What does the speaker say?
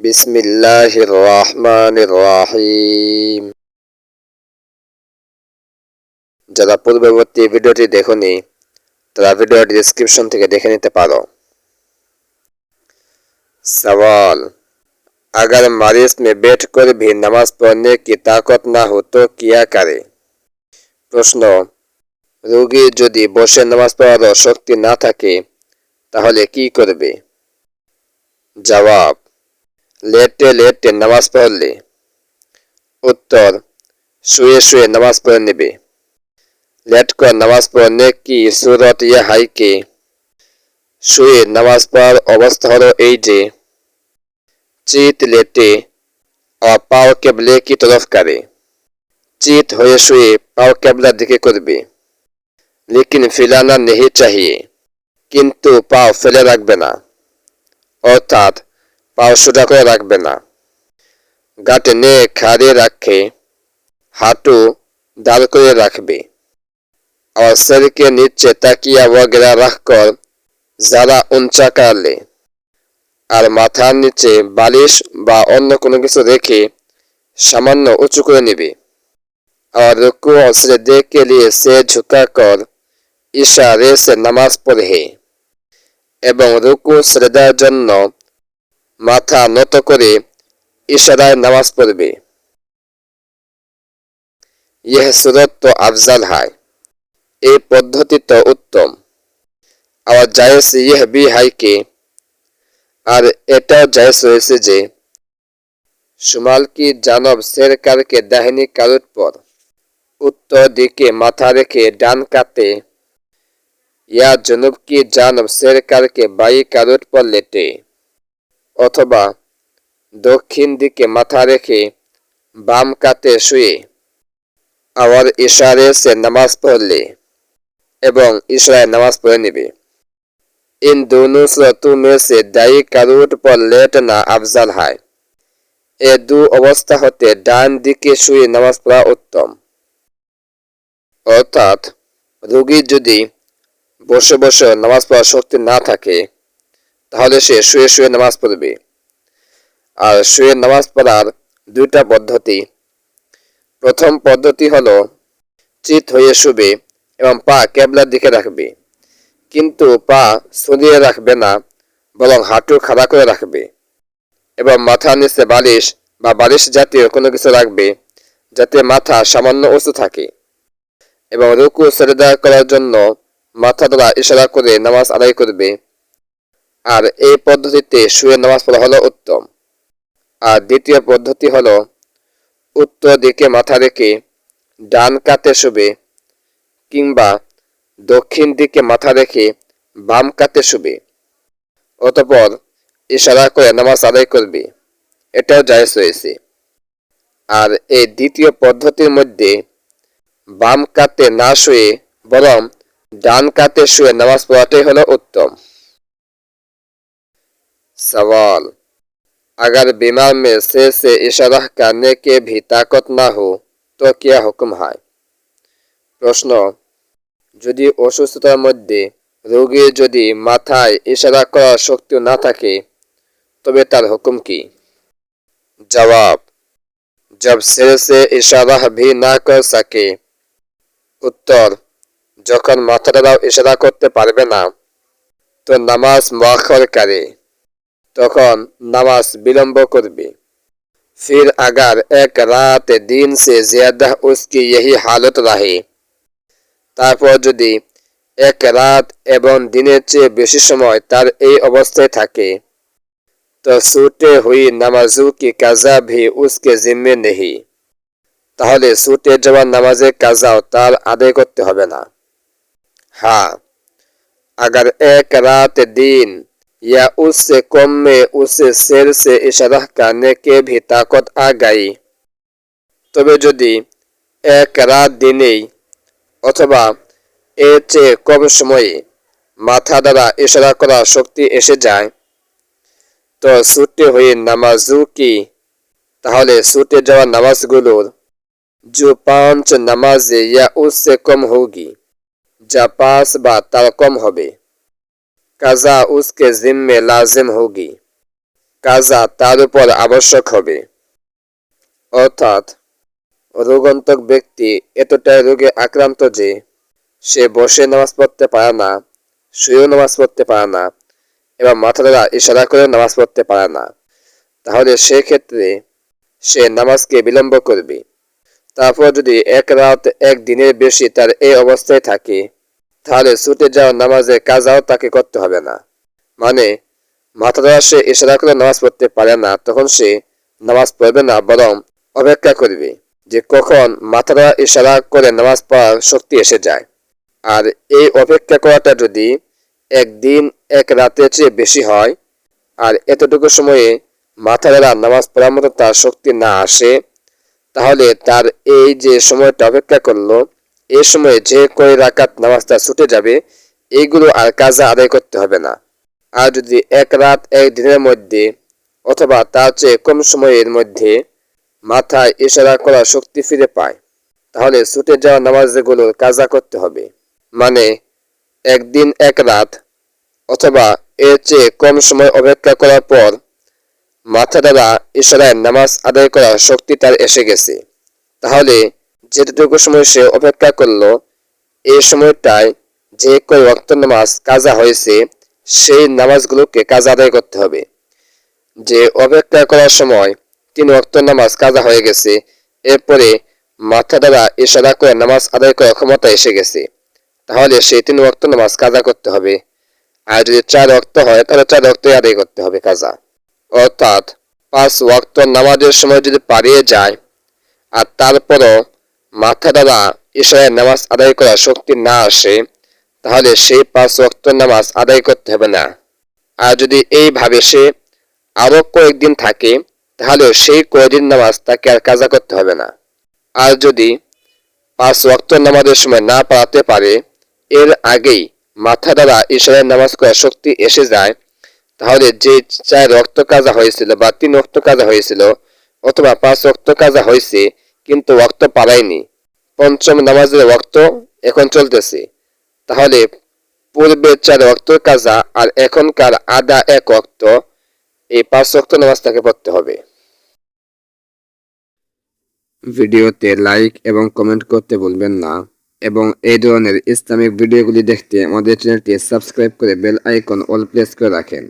বিসমিল্লাহির রহমানির রহিম যারা পূর্ববর্তী ভিডিওটি দেখনি তারা ভিডিওর ডিসক্রিপশন থেকে দেখে নিতে পারো सवाल अगर मरीज में बैठकर भी नमाज पढ़ने की ताकत ना हो तो क्या करे প্রশ্ন রোগী যদি বসে নামাজ পড়ার শক্তি না থাকে তাহলে কি করবে জবাব লেটে লেটে নামাজ পড়লে উত্তর শুয়ে শুয়ে নামাজ পড়ে নেবে लेट कर नमाज पढ़ने की सूरत यह है कि শুয়ে নামাজ পড়ার অবস্থা হলো এই যে চিত লেটে और पाव केबले की तरफ करे চিত হয়ে শুয়ে পাও কেবলার দিকে করবে লেকিন ফিলানা নেই চাহিয়ে কিন্তু পাও ফেলে রাখবে না অর্থাৎ পাও সোজা করে রাখবে না গাটে নে খাড়িয়ে রাখে হাঁটু দাঁড় করে রাখবে और सर के नीचे तकिया वगैरह रखकर ज़्यादा উঞ্চা कर আর মাথার নিচে বালিশ বা অন্য কোনো কিছু রেখে সামান্য উঁচু করে নেবে और रुकू और सजदे के लिए से झुकाकर ইশারে সে নামাজ পড়ে এবং রুকু সেজদার জন্য মাথা নত করে ইশারায় নামাজ পড়বে। ইহ সুরত তো আফজাল হয়। এই পদ্ধতি তো উত্তম। আবার জায়েজ ইহ বি হাইকে আর এটাও জায়েজ রয়েছে যে, সুমাল কি জানব শের কারকে দাহিনী কারুত পর? উত্তর দিকে মাথা রেখে ডান কাতে ইয়া জনুব কি জানব শের কারকে বাই কারুত পর লেটে? অথবা দক্ষিণ দিকে মাথা রেখে বাম কাতে শুয়ে আবার ইশারে সে নামাজ পড়লে এবং ইশরায় নামাজ পড়ে নেবে इन दोनों सूरतों में से दाई কারুট পর লেটনা আফজাল হয় এ দু অবস্থা হতে ডান দিকে শুয়ে নামাজ পড়া উত্তম অর্থাৎ রোগী যদি বসে বসে নামাজ পড়ার শক্তি না থাকে তাহলে সে শুয়ে শুয়ে নামাজ পড়বে। আর শুয়ে নামাজ পড়ার দুইটা পদ্ধতি। প্রথম পদ্ধতি হলো, চিত হয়ে শুবে এবং পা কেবলার দিকে রাখবে। কিন্তু পা সরিয়ে রাখবে না, বরং হাঁটু খাড়া করে রাখবে। এবং মাথার নিচে বালিশ বা বালিশ জাতীয় কোনো কিছু রাখবে, যাতে মাথা সামান্য উঁচু থাকে। এবং রুকু সেরেদা করার জন্য মাথা দ্বারা ইশারা করে নামাজ আদায় করবে। আর এই পদ্ধতিতে শুয়ে নামাজ পড়া হলো উত্তম। আর দ্বিতীয় পদ্ধতি হলো, উত্তর দিকে মাথা রেখে ডান কাতে শুবে কিংবা দক্ষিণ দিকে মাথা রেখে বাম কাতে শুবে। অতপর ইশারা করে নামাজ আদায় করবে। এটাও জায়জ রয়েছে। আর এই দ্বিতীয় পদ্ধতির মধ্যে বাম কাতে না শুয়ে বরং ডান কাতে শুয়ে নামাজ পড়াটাই হলো উত্তম। सवाल अगर बीमार में से से इशारा करने के भी ताकत ना हो तो क्या हुक्म है প্রশ্ন যদি অসুস্থতার মধ্যে রোগীর যদি মাথায় ইশারা করার শক্তি না থাকে তবে তার হুকুম কি জবাব जब सिर से इशारा भी ना कर सके উত্তর যখন মাথা দ্বারাও ইশারা করতে পারবে না তো নামাজ মোয়াক্ষর করে তখন নামাজ বিলম্ব করবে फिर अगर एक रात दिन से ज्यादा उसकी यही हालत रहे তারপর যদি এক রাত এবং দিনের চেয়ে বেশি সময় তার এই অবস্থায় থাকে তো ছুটে হুই নামাজু কি কাজা ভি উসকে জিম্মে নেহি তাহলে ছুটে যাওয়া নামাজের কাজাও তার আদায় করতে হবে না হ্যাঁ अगर एक रात दिन या उससे कम में उसे शेर से इशारा करने के भी ताकत आ गई তবে যদি এক রাত দিনেই অথবা এর চেয়ে কম সময়ে মাথা দ্বারা ইশারা করার শক্তি এসে যায় তো ছুটে হয়ে নামাজু কি তাহলে ছুটে যাওয়া নামাজগুলোর जो पांच नमाजे या उससे कम होगी যা পাঁচ বা তার কম হবে কাজা উসকে জিম্মে লাজিম হোগি। কাজা তার উপর আবশ্যক হবে। অর্থাৎ, রোগন্তক ব্যক্তি এতটাই রোগে আক্রান্ত যে, সে বসে নামাজ পড়তে পারে না, শুয়েও নামাজ পড়তে পারে না, এবং মাথা দ্বারা ইশারা করে নামাজ পড়তে পারে না। তাহলে সেক্ষেত্রে সে নামাজকে বিলম্ব করবে। তারপর যদি এক রাত এক দিনের বেশি তার এই অবস্থায় থাকে তাহলে ছুটে যাওয়া নামাজে, কাজাও তাকে করতে হবে না। মানে মাথা দ্বারা সে ইশারা করে নামাজ পড়তে পারে না, তখন সে নামাজ পড়বে না, বরং অপেক্ষা করবে যে কখন মাথা দ্বারা ইশারা করে নামাজ পড়ার শক্তি এসে যায়। আর এই অপেক্ষা করাটা যদি একদিন এক রাতের চেয়ে বেশি হয়, আর এতটুকু সময়ে মাথা দ্বারা নামাজ পড়ার মতো তার শক্তি না আসে, তাহলে তার এই যে সময়টা অপেক্ষা করল এই সময়ে যে কয় রাকাত নামাজটা ছুটে যাবে এইগুলো আর কাজা আদায় করতে হবে না। আর যদি এক রাত এক দিনের মধ্যে অথবা তার চেয়ে কম সময়ের মধ্যে মাথায় ইশারা করার শক্তি ফিরে পায়, তাহলে ছুটে যাওয়া নামাজগুলোর কাজা করতে হবে। মানে একদিন এক রাত অথবা এর চেয়ে কম সময় অপেক্ষা করার পর মাথা দ্বারা ইশারায় নামাজ আদায় করার শক্তি তার এসে গেছে। তাহলে যেটুকু সময় সে অপেক্ষা করল এই সময়টায় যে কয় ওয়াক্ত নামাজ কাজা হয়েছে, সেই নামাজগুলোকে কাজা আদায় করতে হবে। যে অপেক্ষা করার সময় তিন ওয়াক্ত নামাজ কাজা হয়ে গেছে, এরপরে মাথা দ্বারা ইশারা করে নামাজ আদায় করার ক্ষমতা এসে গেছে। তাহলে সেই তিন ওয়াক্ত নামাজ কাজা করতে হবে। আর যদি চার ওয়াক্ত হয়, তাহলে চার ওয়াক্তই আদায় করতে হবে কাজা। অর্থাৎ পাঁচ ওয়াক্ত নামাজের সময় যদি পারিয়ে যায়, আর তারপরও মাথা দ্বারা ইশারায় নামাজ আদায় করার শক্তি না আসে, তাহলে সেই পাঁচ ওয়াক্ত নামাজ আদায় করতে হবে না। আর যদি এইভাবে সে আরও কয়েকদিন থাকে, তাহলে সেই কয়েকদিন নামাজ তাকে আর কাজা করতে হবে না। আর যদি পাঁচ ওয়াক্ত নামাজের সময় না পালাতে পারে, এর আগেই মাথা দ্বারা ইশারায় নামাজ করার শক্তি এসে যায়, তাহলে যে চার রক্ত কাজা হয়েছিল বা তিন রক্ত কাজা হয়েছিল, অথবা পাঁচ রক্ত কাজা হয়েছে কিন্তু ওয়াক্ত পালায়নি পঞ্চম নামাজের ওয়াক্ত এখন চলতেছে। তাহলে পূর্বে চার ওয়াক্ত কাজা আর এখনকার আদা এক ওয়াক্ত, এই পাঁচ ওয়াক্ত নামাজ তাকে পড়তে হবে। ভিডিওতে লাইক এবং কমেন্ট করতে ভুলবেন না এবং এই ধরনের ইসলামিক ভিডিওগুলি দেখতে আমাদের চ্যানেলটি সাবস্ক্রাইব করে বেল আইকন অল প্রেস করে রাখেন।